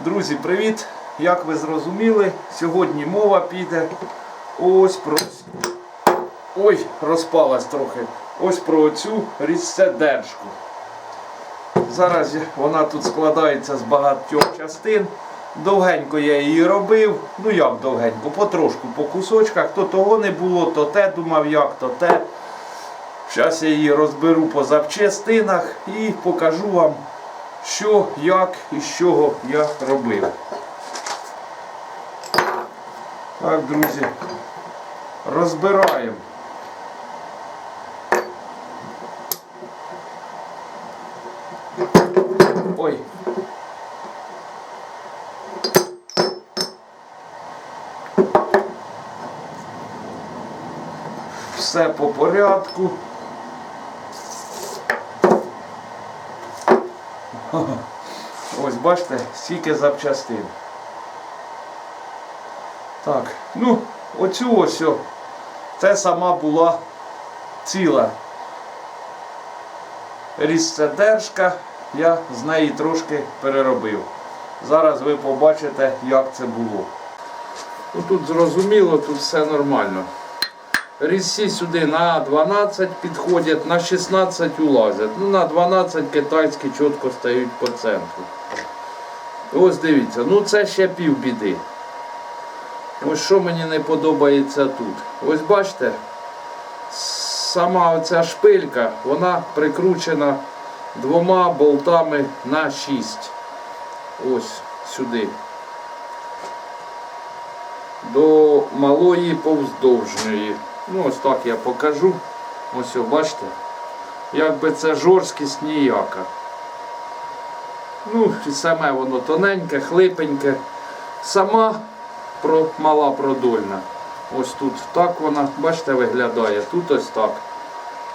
Друзі, привіт! Як ви зрозуміли, сьогодні мова піде ось про. Ой, розпалась трохи. Ось про цю різцедержку. Зараз вона тут складається з багатьох частин. Довгенько я її робив. Ну як довгенько, потрошку по кусочках. То того не було, то те думав, як, то те. Зараз я її розберу по запчастинах і покажу вам, що, як і з чого я робив. Так, друзі, розбираємо. Ой. Все по порядку. Ось бачите, стільки запчастин. Так, ну, оцю ось, це сама була ціла різцедержка, я з неї трошки переробив. Зараз ви побачите, як це було. Тут зрозуміло, тут все нормально. Різці сюди на 12 підходять, на 16 улазять. Ну, на 12 китайські чітко стають по центру. Ось дивіться, ну це ще пів біди. Ось що мені не подобається тут. Ось бачите, сама оця шпилька, вона прикручена двома болтами на 6. Ось сюди. До малої повздовжньої. Ну, ось так я покажу. Ось, о, бачите? Якби це жорсткість ніяка. Ну, і саме воно тоненьке, хлипеньке. Сама про, мала продольна. Ось тут так вона, бачите, виглядає. Тут ось так.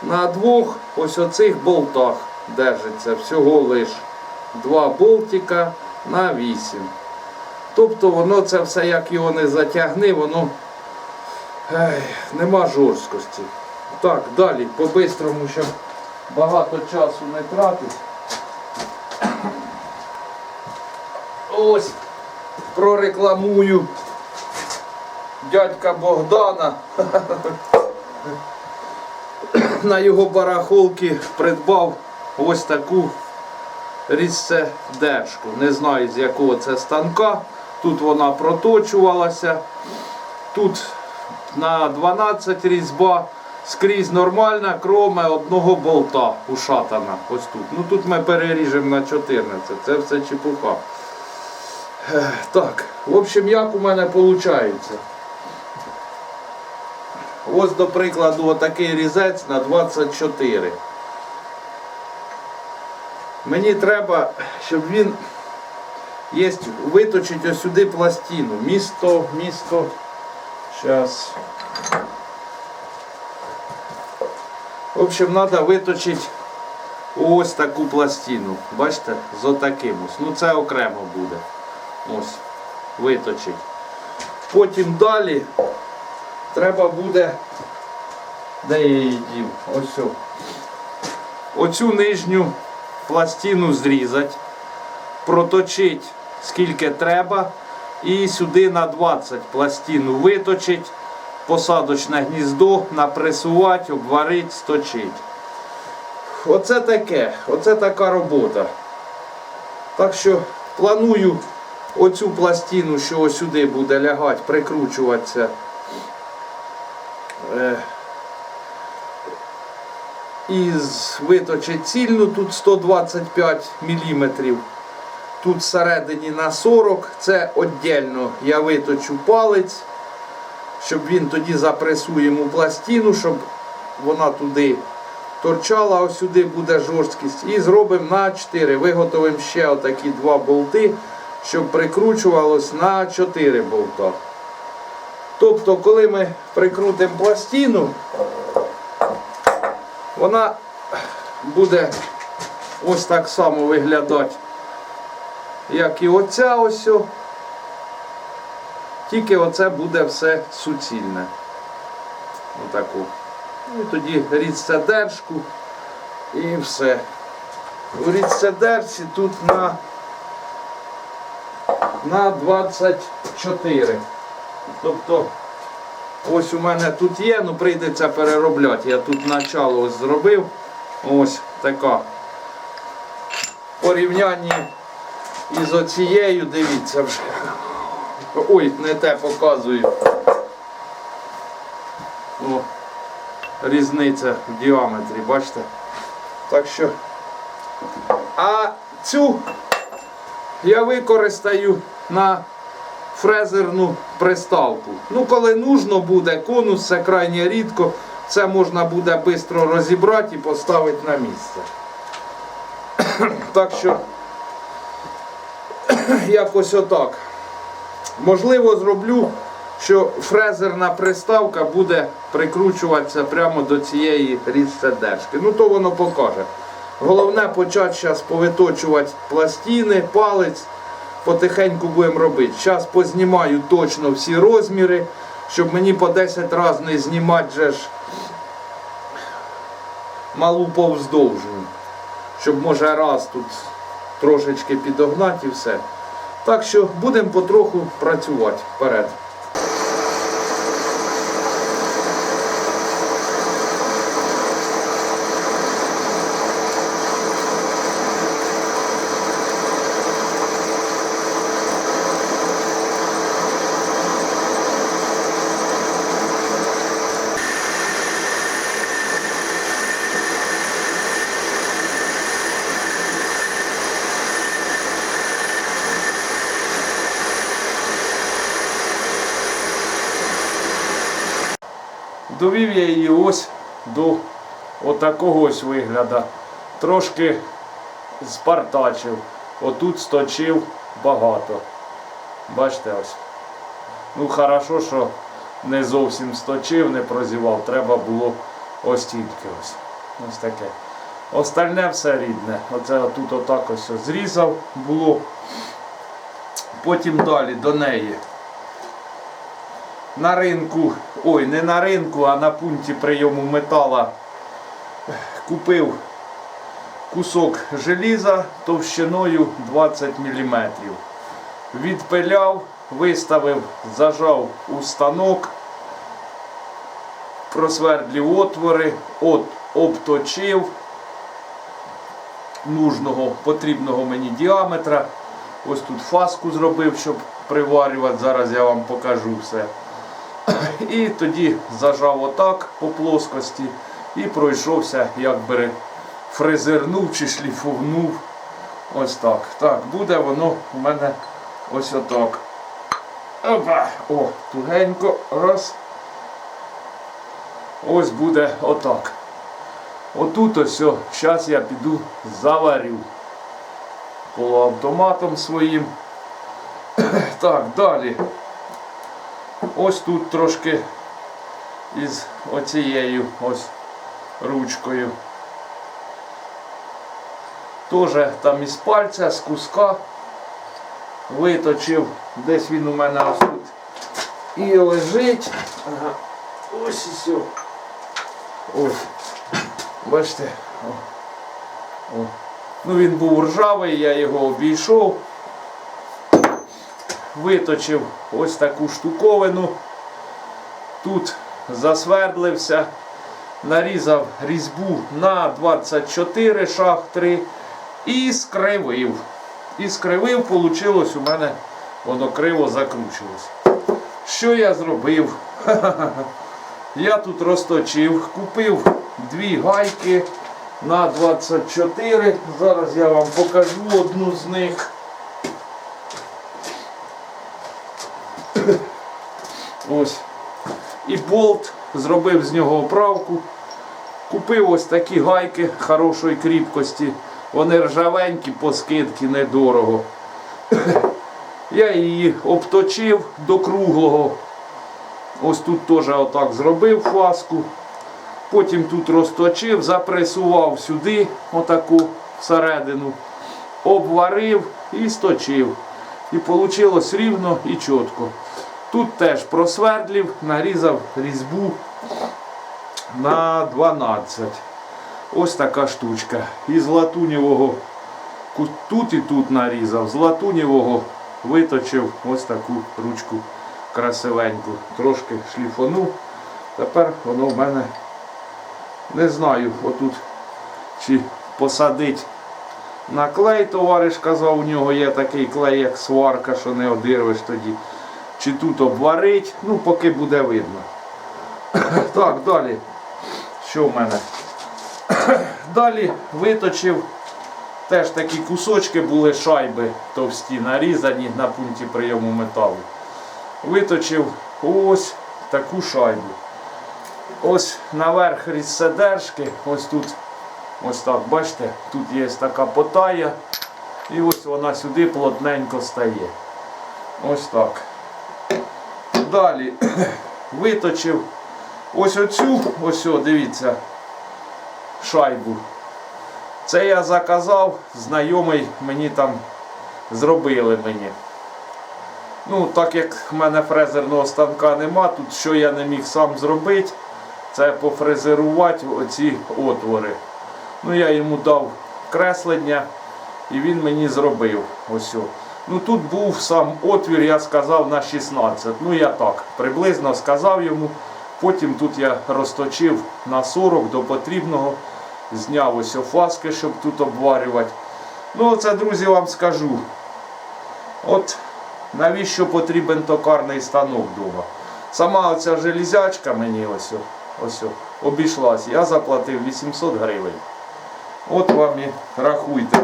На двох ось оцих болтах держиться всього лиш два болтика на 8. Тобто воно це все, як його не затягни, воно ей, нема жорсткості. Так, далі, по-бистрому, щоб багато часу не тратить. Ось прорекламую дядька Богдана. На його барахолки придбав ось таку різцедержку. Не знаю з якого це станка. Тут вона проточувалася. Тут на 12 різьба скрізь нормальна, кроме одного болта ушатана. Ось тут. Ну тут ми переріжемо на 14. Це все чепуха. Так, в общем, як у мене виходить? Ось, до прикладу, отакий різець на 24. Мені треба, щоб він є, виточити ось сюди пластину. Місто, місто. Зараз. В общем, треба виточити ось таку пластину. Бачите, з отаким ось. Ну це окремо буде. Ось, виточить. Потім далі треба буде. Де я її дів? Ось. о. Оцю нижню пластину зрізати, проточити скільки треба. І сюди на 20 пластину виточить, посадочне гніздо, напресувати, обварити, сточити. Оце таке, оце така робота. Так що планую оцю пластину, що ось сюди буде лягати, прикручуватися. Е, і виточить цільну, тут 125 мм. Тут всередині на 40, це віддільно я виточу палець, щоб він тоді запресуємо пластину, щоб вона туди торчала, ось сюди буде жорсткість. І зробимо на 4. Виготовимо ще отакі два болти, щоб прикручувалось на 4 болта. Тобто, коли ми прикрутимо пластину, вона буде ось так само виглядати, як і оця ось. Тільки оце буде все суцільне. Отаку. Ну, І тоді рідцедержку і все. У рідцедерці тут на на 24. Тобто, ось у мене тут є, ну прийдеться переробляти. Я тут начало ось зробив. Ось така. В порівнянні із оцією, дивіться вже. Ой, не те показую. О, різниця в діаметрі, бачите? Так що. А цю я використаю на фрезерну приставку. Ну, коли нужно буде, конус це крайне рідко, це можна буде швидко розібрати і поставити на місце. Так що якось отак. Можливо, зроблю, що фрезерна приставка буде прикручуватися прямо до цієї різцедешки. Ну то воно покаже. Головне почати зараз повиточувати пластини, палець. Потихеньку будемо робити. Зараз познімаю точно всі розміри, щоб мені по 10 разів не знімати же ж малу повздовжну. Щоб може раз тут трошечки підогнати і все. Так що будемо потроху працювати вперед. Довів я її ось до отакого ось вигляду. Трошки спартачив. Отут сточив багато. Бачите ось. Ну хорошо, що не зовсім сточив, не прозівав. Треба було ось тільки ось. Ось таке. Остальне все рідне. Оце отут отак ось зрізав було. Потім далі до неї на ринку, ой, не на ринку, а на пункті прийому метала купив кусок желіза товщиною 20 мм. Відпиляв, виставив, зажав у станок, просвердлив отвори, от, обточив нужного, потрібного мені діаметра. Ось тут фаску зробив, щоб приварювати. Зараз я вам покажу все. І тоді зажав отак по плоскості і пройшовся, якби фрезернув чи шліфовнув. Ось так. Так, буде воно у мене ось отак. Опа! О, тугенько. Раз. Ось буде отак. Отут ось, зараз я піду заварю полуавтоматом своїм. Так, далі. Ось тут трошки із оцією ось ручкою. Теж там із пальця, з куска виточив, десь він у мене ось тут і лежить. Ось і все. Ось. Бачите? О. О. Ну він був ржавий, я його обійшов виточив ось таку штуковину. Тут засвердлився, нарізав різьбу на 24 шах 3 і скривив. І скривив, вийшло у мене воно криво закручувалось. Що я зробив? Я тут розточив, купив дві гайки на 24. Зараз я вам покажу одну з них. Ось. І болт, зробив з нього оправку. Купив ось такі гайки хорошої кріпкості. Вони ржавенькі, по скидки недорого. Я її обточив до круглого. Ось тут теж отак зробив фаску. Потім тут розточив, запресував сюди, отаку всередину, обварив і сточив. І вийшло рівно і чітко. Тут теж просвердлів, нарізав різьбу на 12. Ось така штучка. Із латунєвого тут і тут нарізав, з латунєвого виточив ось таку ручку красивеньку. Трошки шліфонув. Тепер воно в мене не знаю, отут чи посадить на клей, товариш казав, у нього є такий клей, як сварка, що не одирвеш тоді. Чи тут обварить, ну поки буде видно. Так, далі. Що в мене? Далі виточив теж такі кусочки були шайби товсті, нарізані на пункті прийому металу. Виточив ось таку шайбу. Ось наверх різсидержки, ось тут, ось так, бачите, тут є така потая, і ось вона сюди плотненько стає. Ось так. Далі виточив ось оцю, ось о, дивіться, шайбу. Це я заказав, знайомий мені там зробили мені. Ну, так як в мене фрезерного станка нема, тут що я не міг сам зробити, це пофрезерувати оці отвори. Ну, я йому дав креслення і він мені зробив. Ось. о. Ну тут був сам отвір, я сказав на 16. Ну я так, приблизно сказав йому. Потім тут я розточив на 40 до потрібного. Зняв ось фаски, щоб тут обварювати. Ну, це, друзі, вам скажу. От навіщо потрібен токарний станок вдома. Сама оця железячка мені ось, ось обійшлась. Я заплатив 800 гривень. От вам і рахуйте.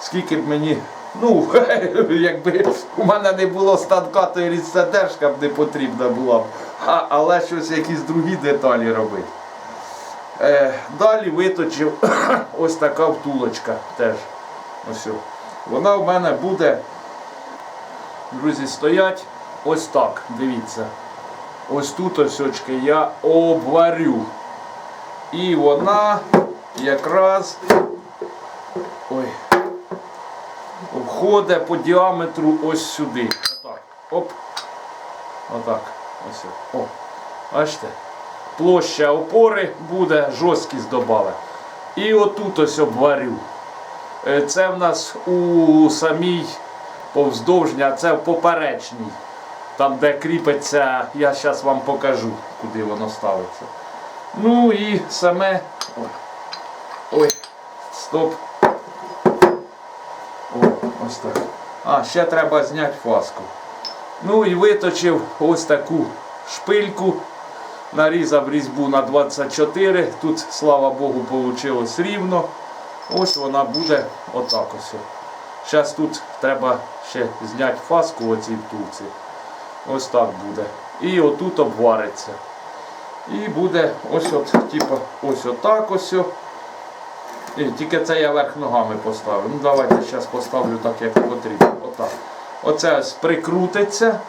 Скільки б мені. Ну, якби у мене не було станка, то і рідсадержка б не потрібна була б. А, але щось якісь другі деталі робити. Е, далі виточив ось така втулочка теж. Ось. Вона в мене буде, друзі, стоять ось так. Дивіться. Ось тут ось очки я обварю. І вона якраз ой, входить по діаметру ось сюди. Отак. Оп. Отак. Ось. о. Бачите? Площа опори буде, жорсткість додали. І отут ось обварю. Е, Це в нас у самій повздовжній, а це в поперечній. Там, де кріпиться, я зараз вам покажу, куди воно ставиться. Ну і саме. Ой стоп. Ось. А, ще треба зняти фаску. Ну і виточив ось таку шпильку. Нарізав різьбу на 24. Тут, слава Богу, вийшло рівно. Ось вона буде отак ось. Зараз тут треба ще зняти фаску у цій втулці. Ось так буде. І отут обвариться. І буде ось от, типу, ось отак ось. І, тільки це я верх ногами поставив. Ну давайте зараз поставлю так, як потрібно. Отак. Оце ось прикрутиться.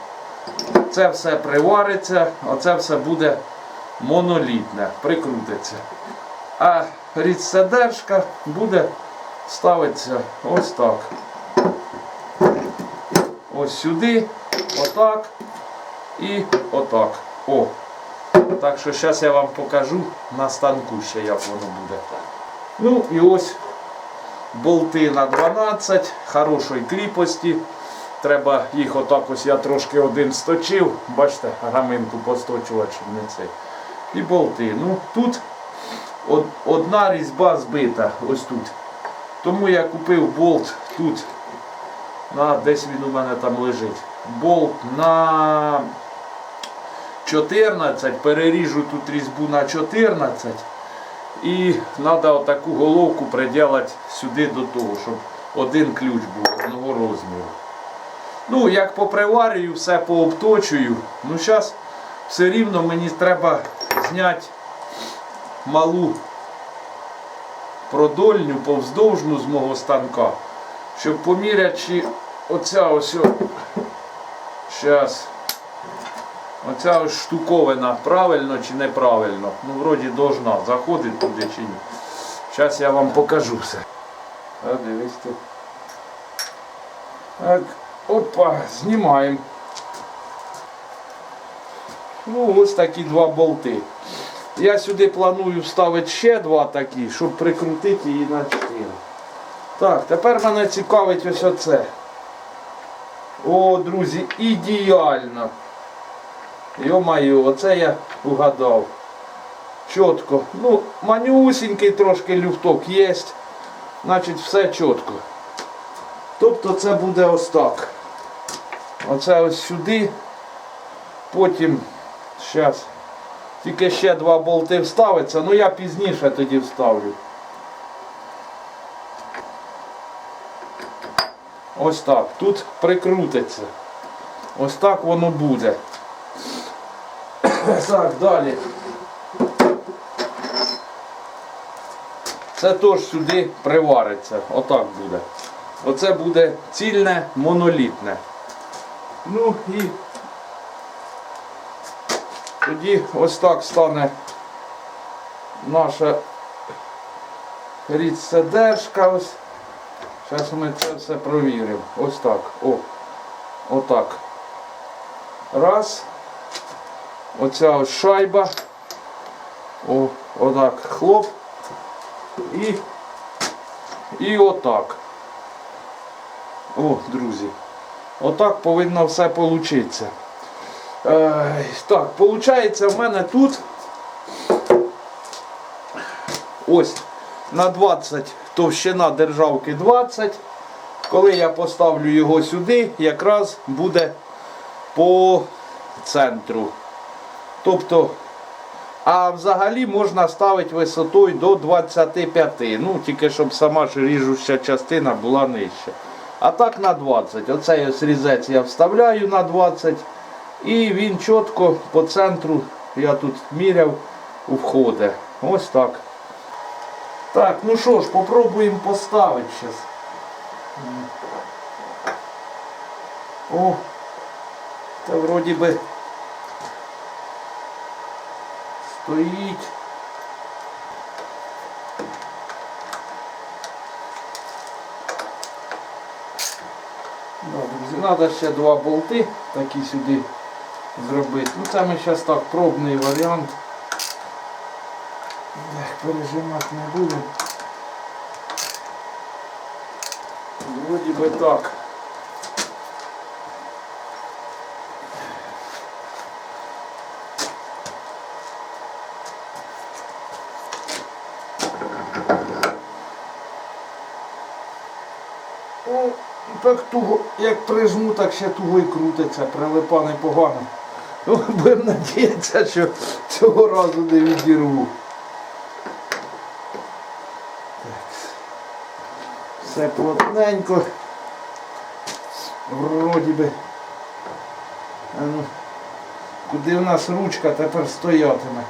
Це все привариться, оце все буде монолітне, прикрутиться. А рідсидержка буде ставитися ось так. Ось сюди, отак і отак. О. Так що зараз я вам покажу на станку ще, як воно буде. Ну і ось болти на 12, хорошої кріпості. Треба їх отак ось я трошки один сточив. Бачите, граминку посточувати, щоб не цей. І болти. Ну тут одна різьба збита, ось тут. Тому я купив болт тут. На, десь він у мене там лежить. Болт на 14, переріжу тут різьбу на 14. І треба отаку головку приділити сюди до того, щоб один ключ був одного розміру. Ну, як поприварюю, все пообточую. Ну, зараз все рівно мені треба зняти малу продольню, повздовжну з мого станка, щоб поміряти, оця ось. Зараз. Оця штуковина правильно чи неправильно. Ну, вроді должна. Заходить туди чи ні. Зараз я вам покажу все. А дивись тут. Так, опа, знімаємо. Ну, ось такі два болти. Я сюди планую вставити ще два такі, щоб прикрутити її на 4. Так, тепер мене цікавить ось оце. О, друзі, ідеально. Йо-моє, оце я угадав. Чітко. Ну, манюсінький трошки люфток є. Значить, все чітко. Тобто це буде ось так. Оце ось сюди. Потім, зараз, тільки ще два болти вставиться, ну я пізніше тоді вставлю. Ось так. Тут прикрутиться. Ось так воно буде. Так, далі. Це теж сюди привариться. Отак буде. Оце буде цільне, монолітне. Ну і тоді ось так стане наша рідсидержка. Ось. Зараз ми це все провіримо. Ось так. О. Отак. Раз. Оця ось шайба. О, отак. Хлоп. І. І отак. О, друзі. Отак повинно все получитися. Е, так, виходить, в мене тут ось на 20 товщина державки 20. Коли я поставлю його сюди, якраз буде по центру. Тобто, а взагалі можна ставити висотою до 25. Ну, тільки щоб сама ж ріжуща частина була нижча. А так на 20. Оцей ось різець я вставляю на 20. І він чітко по центру, я тут міряв, входить. Ось так. Так, ну що ж, попробуємо поставити зараз. О, та вроді би стоїть. Треба ще два болти такі сюди зробити. Ну це ми зараз так, пробний варіант. Пережимати не будемо. Вроді би так. О, так туго, як прижму, так ще туго і крутиться, прилипа непогано. Ну, будемо надіятися, що цього разу не відірву. Так. Все плотненько. Вроді би. А ну, куди в нас ручка тепер стоятиме?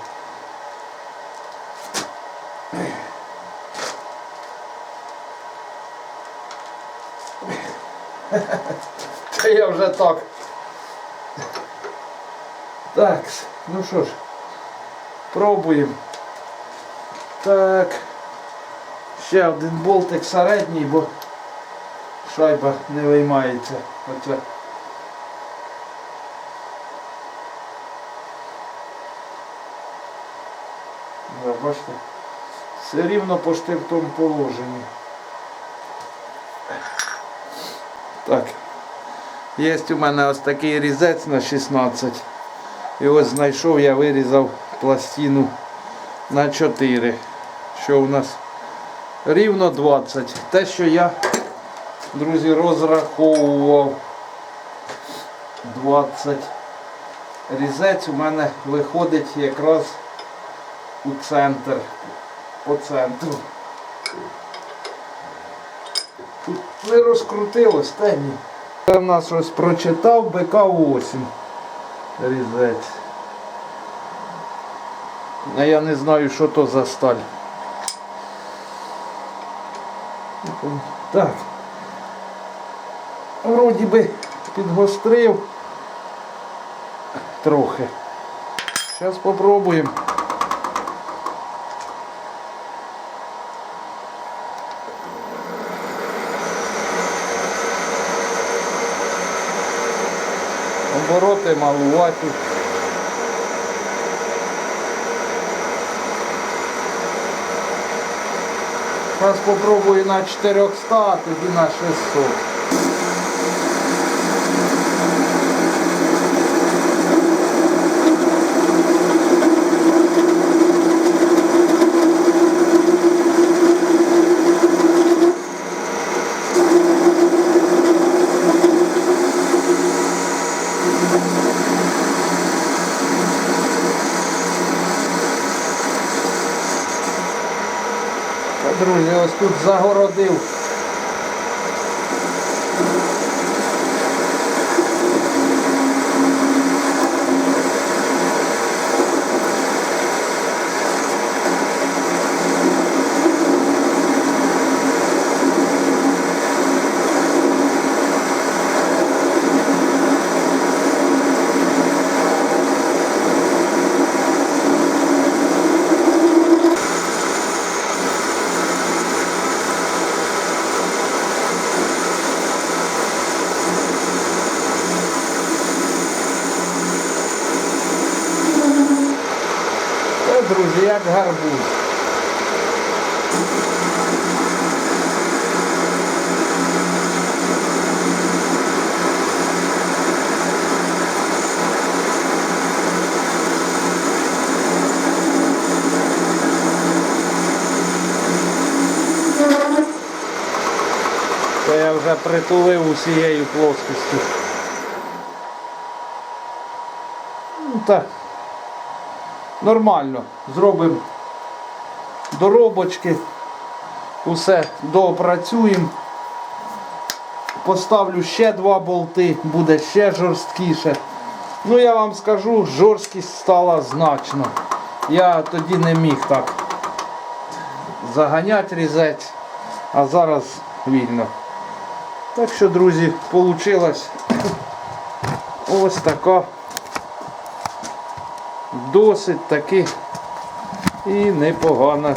Та я вже так. Так, ну що ж, пробуємо. Так. Ще один болтик середній, бо шайба не виймається. Оце. Бачите? Все рівно пошти в положенні. Так. Є у мене ось такий різець на 16. І ось знайшов, я вирізав пластину на 4. Що у нас рівно 20. Те, що я, друзі, розраховував 20. Різець у мене виходить якраз у центр. По центру. Не розкрутилось, та ні. Це в нас щось прочитав БК-8 різець. А я не знаю, що то за сталь. Так. Вроді би підгострив трохи. Зараз спробуємо. Обороти малуваті. Зараз спробую на 400, а тоді на 600. друзі, ось тут загородив. О, друзі, як гарбуз. Я вже притулив усією плоскостю. Ну так. Нормально. Зробимо доробочки. Усе доопрацюємо. Поставлю ще два болти, буде ще жорсткіше. Ну я вам скажу, жорсткість стала значно. Я тоді не міг так заганяти різець, а зараз вільно. Так що, друзі, вийшла ось така досить таки і непогана.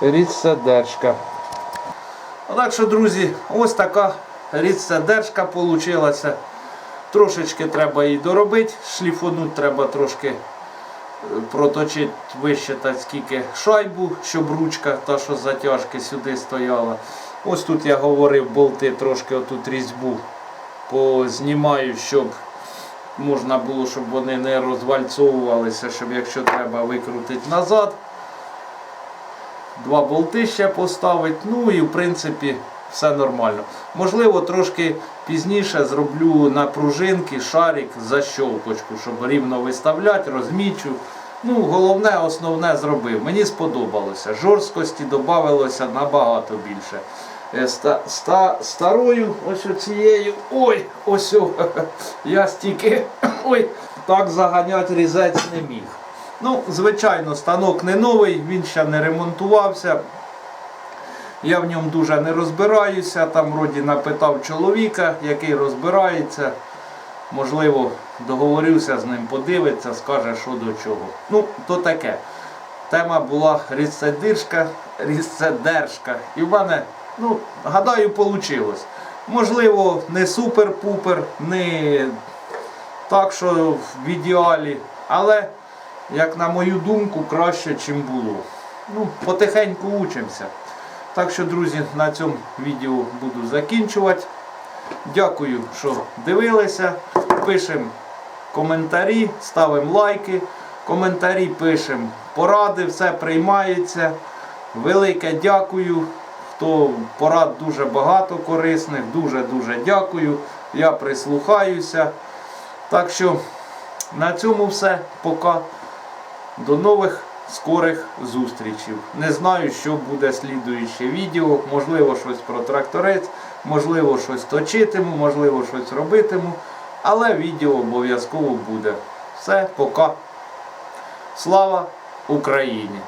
Рідсадержка. Так що, друзі, ось така рідсадержка вийшла. Трошечки треба її доробити, шліфонуть треба трошки проточити вище та скільки шайбу, щоб ручка, та що затяжки сюди стояла. Ось тут я говорив, болти трошки отут різьбу познімаю, щоб можна було, щоб вони не розвальцовувалися, щоб якщо треба викрутити назад. Два болти ще поставити, ну і в принципі все нормально. Можливо, трошки пізніше зроблю на пружинки шарик защолкочку, щоб рівно виставляти, розмічу. Ну, головне, основне зробив. Мені сподобалося. Жорсткості додавалося набагато більше. Е, Ста, ста, старою ось оцією. Ой, ось я стільки ой, так заганяти різець не міг. Ну, звичайно, станок не новий, він ще не ремонтувався. Я в ньому дуже не розбираюся. Там вроді напитав чоловіка, який розбирається. Можливо, договорився з ним, подивиться, скаже, що до чого. Ну, то таке. Тема була різцедержка, різцедержка. І в мене, ну, гадаю, вийшло. Можливо, не супер-пупер, не так, що в ідеалі, але, як на мою думку, краще, ніж було. Ну, потихеньку учимося. Так що, друзі, на цьому відео буду закінчувати. Дякую, що дивилися. Пишемо коментарі, ставимо лайки. Коментарі пишемо, поради, все приймається. Велике дякую. Хто порад дуже багато корисних, дуже-дуже дякую. Я прислухаюся. Так що на цьому все. Пока. До нових скорих зустрічей. Не знаю, що буде слідуюче відео. Можливо, щось про тракторець, можливо, щось точитиму, можливо, щось робитиму. Але відео обов'язково буде. Все, пока. Слава Україні!